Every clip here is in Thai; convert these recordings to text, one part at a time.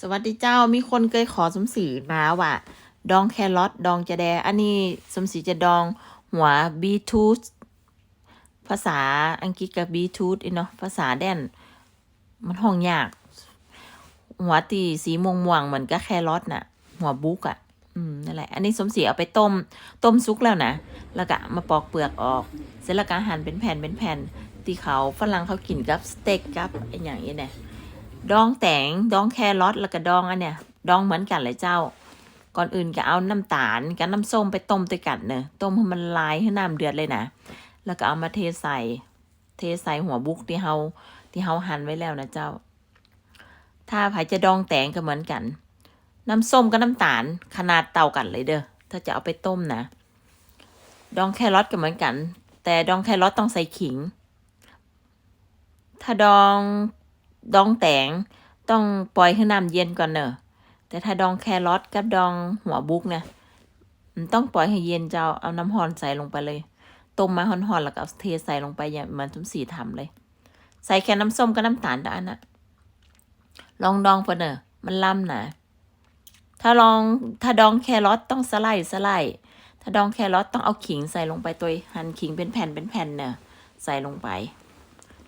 สวัสดีเจ้ามีคนเคยขอสมศรีมาว่า ดองแครอทดองจะแด อันนี้สมศรีจะดองหัวบีทูธภาษาอังกฤษกับบีทูธเนาะภาษาแดน มันห้องยาก หัวตีสีม่วงม่วงเหมือนกับแครอทน่ะ หัวบุกอะ่ะ อืมนั่นแหละ อันนี้สมศรีเอาไปต้ม ต้มซุกแล้วนะ แล้วก็มาปอกเปลือกออก เสร็จแล้วก็หั่นเป็นแผ่นเป็นแผ่นที่เขาฝรั่งเขากินกับสเต็กกับไอ้อย่างนี้เนี่ย ดองแตงดองแครอทแล้วก็ดองอันเนี้ยดองเหมือนกันเลยเจ้า ก่อนอื่นก็เอาน้ำตาลกับน้ำส้มไปต้มด้วยกันเนอะต้มให้มันลายให้น้ำเดือดเลยนะแล้วก็เอามาเทใส่ เทใส่หัวบุกที่เฮาที่เฮาหั่นไว้แล้วนะเจ้า ถ้าใครจะดองแตงก็เหมือนกัน น้ำส้มกับน้ำตาลขนาดเต่ากันเลยเด้อถ้าจะเอาไปต้มนะ ดองแครอทก็เหมือนกัน แต่ดองแครอทต้องใส่ขิง ถ้าดอง ดองแตงต้องปล่อยให้น้ำเย็นก่อนเนอะแต่ถ้าดองแครอทกับดองหัวบุกเนี่ยมันต้องปล่อยให้เย็นจ้าเอาน้ำหอนใส่ลงไปเลยต้มมาหอนๆแล้วก็เอาเทใส่ลงไปอย่างเหมือนทุมสีทำเลย ใส่แค่น้ำส้มกับน้ำตาลด้านนะลองดองเพื่นเนอะมันล่ำนะถ้าลองถ้าดองแครอทต้องสไลด์สไลด์ถ้าดองแครอทต้องเอาขิงใส่ลงไปตัวหั่นขิงเป็นแผ่นเป็นแผ่นเนอะใส่ลงไป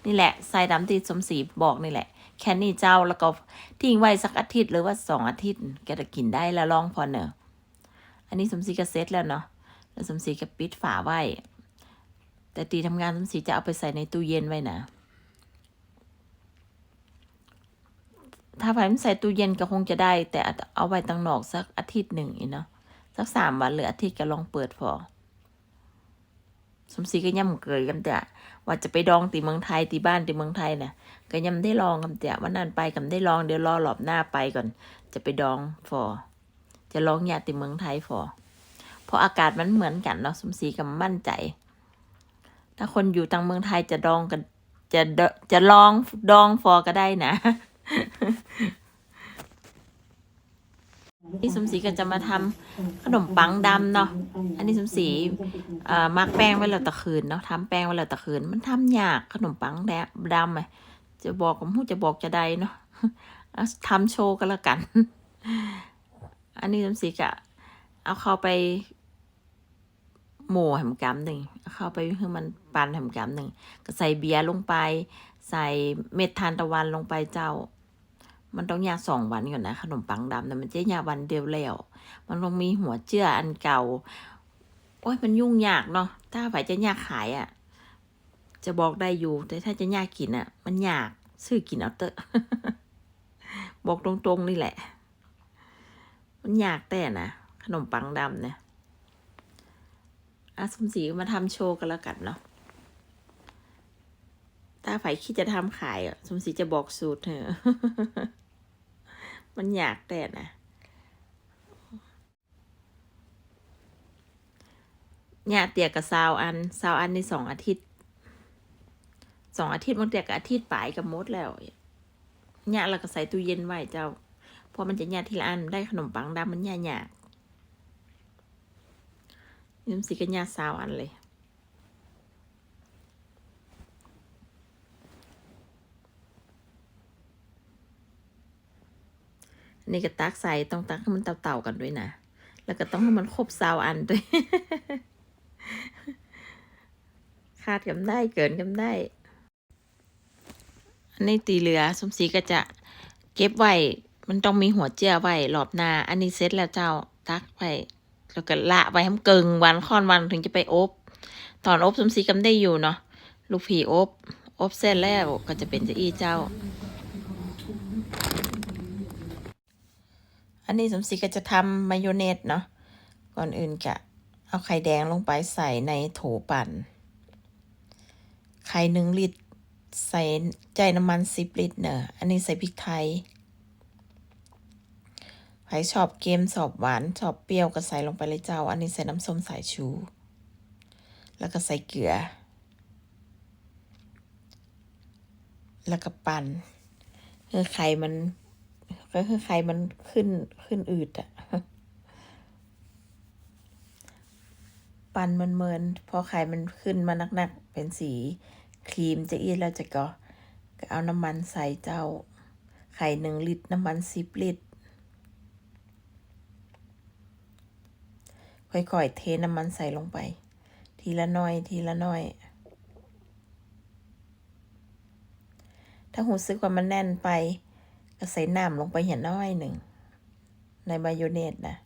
นี่แหละใส่ดำตีสมศรีบอกนี่แหละ แค่นี้เจ้าแล้วก็ทิ้งไว้สักอาทิตย์หรือว่าสองอาทิตย์แกจะกินได้แล้วลองพอเนอะอันนี้สมศรีก็เซ็ตแล้วเนาะแล้วสมศรีก็ปิดฝาไว้ แต่ตีทำงานสมศรีจะเอาไปใส่ในตู้เย็นไว้นะถ้าไฟมันใส่ตู้เย็นก็คงจะได้ แต่เอาไว้ตั้งนอกสักอาทิตย์หนึ่งอีกเนาะสักสามวันหรืออาทิตย์ก็ลองเปิดพอ สมศรีก็ย่ำเกยกันแต่ว่าจะไปดองตีเมืองไทยตีบ้านตีเมืองไทยเนี่ยก็ยังได้ลองกันแต่วันนั้นไปกันได้ลองเดี๋ยวรอหลอบหน้าไปก่อน จะไปดองฟอจะลองยาตีเมืองไทยฟอเพราะอากาศมันเหมือนกันเนาะสมศรีกับมั่นใจ ถ้าคนอยู่ตังเมืองไทยจะดองกันจะจะลองดองฟอก็ได้นะ นี่สมศรีก็จะมาทำขนมปังดำเนาะ อันนี้สมศรีมักแป้งไว้แล้วตะคืนเนาะทำแป้งไว้แล้วตะคืน มันทำยากขนมปังแดงดำไงจะบอกกับผู้จะบอกจะได้เนาะเอาทำโชว์กันละกัน อันนี้สมศรีก็เอาเข้าไปหมูแหมกำหนึ่งเข้าไปให้มันปั่นแหมกำหนึ่งก็ใส่เบียร์ลงไป ใส่เม็ดทานตะวันลงไปเจ้า มันต้องยาสองวันก่อนนะ ขนมปังดำแต่มันจะยาวันเดียวแล้วมันต้องมีหัวเจืออันเก่า โอ้ยมันยุ่งยากเนาะถ้าฝ่ายจะยากขายอะ่ะ จะบอกได้อยู่ แต่ถ้าจะยากกินอะ่ะ มันยากซื้อกินเอาเตอะบอกตรงๆนี่แหละ มันยากแต่นะขนมปังดำเนี่ยอาสมศรีมาทำโชว์กันแล้วกันเนาะ ถ้าฝ่ายคิดจะทำขายอะสมศรีจะบอกสูตรเถอะมันอยากแต่นะเนี่ยเตียกับซาวอันซาวอันในสองอาทิตย์สองอาทิตย์มันเตียกับอาทิตย์ปลายกับมดแล้วเนี่ยเราก็ใส่ตู้เย็นไว้เจ้าเพราะมันจะเนี่ยทีละอันได้ขนมปังดำมันเนี่ยยากน้ำสีก็เนี่ยซาวอันเลย นี่ก็ตักใส่ต้องตักให้มันเต่าๆกันด้วยนะ แล้วก็ต้องให้มันครบซาวอันด้วยขาดกันได้เกินกันได้ อันนี้ตีเหลือสมศรีก็จะเก็บไว้ มันต้องมีหัวเจียไว้รอบหน้า อันนี้เสร็จแล้วเจ้าตักไว้แล้วก็ละไว้ให้มันเกิงวันค่อนวันถึงจะไปอบ ตอนอบสมศรีกำได้อยู่เนาะ ลูกผีอบ อบเสร็จแล้วก็จะเป็นจะอีเจ้า อันนี้สมศรีก็จะทำมายองเนสเนาะ ก่อนอื่นกะเอาไข่แดงลงไปใส่ในโถปั่น ไข่หนึ่งลิตร ใส่ใจน้ำมันสิบลิตรเนอะอันนี้ใส่พริกไทยใครชอบเค็มชอบหวานชอบเปรี้ยวก็ใส่ลงไปเลยเจ้า อันนี้ใส่น้ำส้มสายชู แล้วก็ใส่เกลือ แล้วก็ปั่นคือไข่มัน ก็คือไข่มันขึ้นขึ้นอืดอะปั่นมันเมินพอไข่มันขึ้นมานักๆ เป็นสีครีมจะอีดแล้วจะก็ก็เอาน้ำมันใส่เจ้า ไข่หนึ่งลิตร น้ำมันสิบลิตร ค่อยๆ เทน้ำมันใส่ลงไป ทีละน้อย ทีละน้อย ถ้าหูซึกว่ามันแน่นไป ก็ใส่น้ำลงไปอย่างน้อยหนึ่ง ในมายองเนสนะ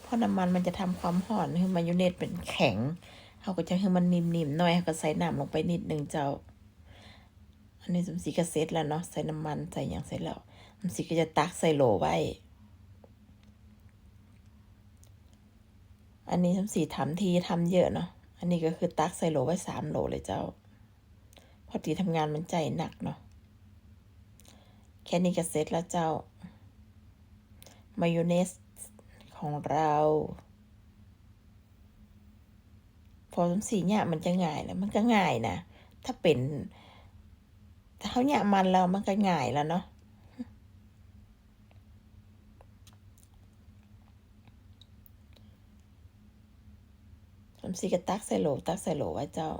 เพราะน้ำมันมันจะทำความห่อนให้มายองเนสเป็นแข็งเขาก็จะให้มันนิ่มๆหน่อยเขาก็ใส่น้ำลงไปนิดหนึ่งเจ้า อันนี้สมศรีก็เสร็จแล้วเนาะใส่น้ำมันใส่อย่างเสร็จแล้วสมศรีก็จะตักใส่โหลไว้ อันนี้สมศรีทำทีทำเยอะเนาะอันนี้ก็คือตักใส่โหลไว้สามโหลเลยเจ้า พอตีทำงานมันใจหนักเนาะ แค่นี้ก็เสร็จแล้วเจ้ามายองเนสของเราพอสมสีเนี่ยมันจะง่ายนะมันก็ง่ายนะถ้าเป็นถ้าเขาเนี่ยมันแล้วมันก็ง่ายแล้วเนาะสมศรีก็ตักใส่โหลตักใส่โหลไว้เจ้า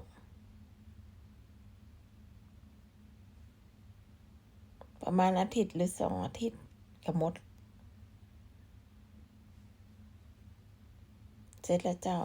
ประมาณอาทิตย์หรือสองอาทิตย์ก็หมด เสร็จแล้วเจ้า